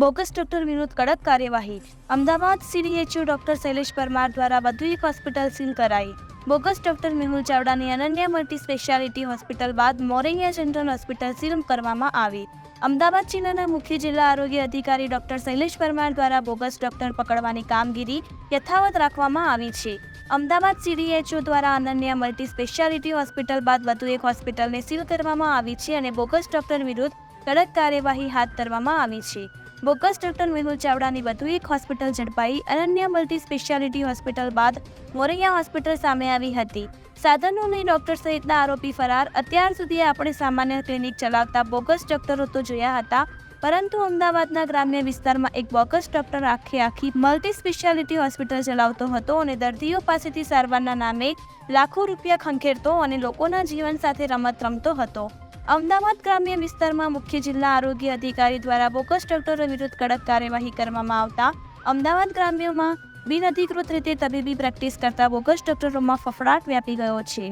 Bogus doctor વિરુદ્ધ કડક કાર્યવાહી. અમદાવાદ સીડીએચયુ ડોક્ટર શૈલેષ પરમાર દ્વારા વધુ એક હોસ્પિટલ સીલ કરાઈ. બોગસ ડોક્ટર મેહુલ ચાવડાની અનન્ય મલ્ટી સ્પેશિયાલિટી હોસ્પિટલ બાદ મોરૈયા જનરલ હોસ્પિટલ સીલ કરવામાં આવી. અમદાવાદ જિલ્લાના મુખ્ય જિલ્લા આરોગ્ય અધિકારી ડોક્ટર શૈલેષ પરમાર દ્વારા બોગસ ડોક્ટર પકડવાની કામગીરી યથાવત રાખવામાં આવી છે. અમદાવાદ સીડીએચઓ દ્વારા અનન્ય મલ્ટી સ્પેશિયાલિટી હોસ્પિટલ બાદ વધુ એક હોસ્પિટલને સીલ કરવામાં આવી છે અને બોગસ ડોક્ટર વિરુદ્ધ કડક કાર્યવાહી હાથ ધરવામાં આવી છે. બોગસ ડોક્ટર મેહુલ ચાવડાની વધુ એક હોસ્પિટલ ઝડપાઈ. અનન્ય મલ્ટી સ્પેશિયાલિટી હોસ્પિટલ બાદ મોરૈયા હોસ્પિટલ સામે આવી હતી. સાધનો લઈ ડોક્ટર સહિતના આરોપી ફરાર. અત્યાર સુધી આપણે સામાન્ય ક્લિનિક ચલાવતા બોગસ ડોક્ટરો તો જોયા હતા, પરંતુ અમદાવાદના ગ્રામ્ય વિસ્તારમાં એક બોગસ ડોક્ટર આખી આખી મલ્ટી સ્પેશિયાલિટી હોસ્પિટલ ચલાવતો હતો અને દર્દીઓ પાસેથી સારવારના નામે લાખો રૂપિયા ખંખેરતો અને લોકોના જીવન સાથે રમત રમતો હતો. અમદાવાદ ગ્રામ્ય વિસ્તારમાં મુખ્ય જિલ્લા આરોગ્ય અધિકારી દ્વારા બોગસ ડોક્ટરો વિરુદ્ધ કડક કાર્યવાહી કરવામાં આવતા અમદાવાદ ગ્રામ્યમાં બિનઅધિકૃત રીતે તબીબી પ્રેક્ટિસ કરતા બોગસ ડોક્ટરોમાં ફફડાટ વ્યાપી ગયો છે.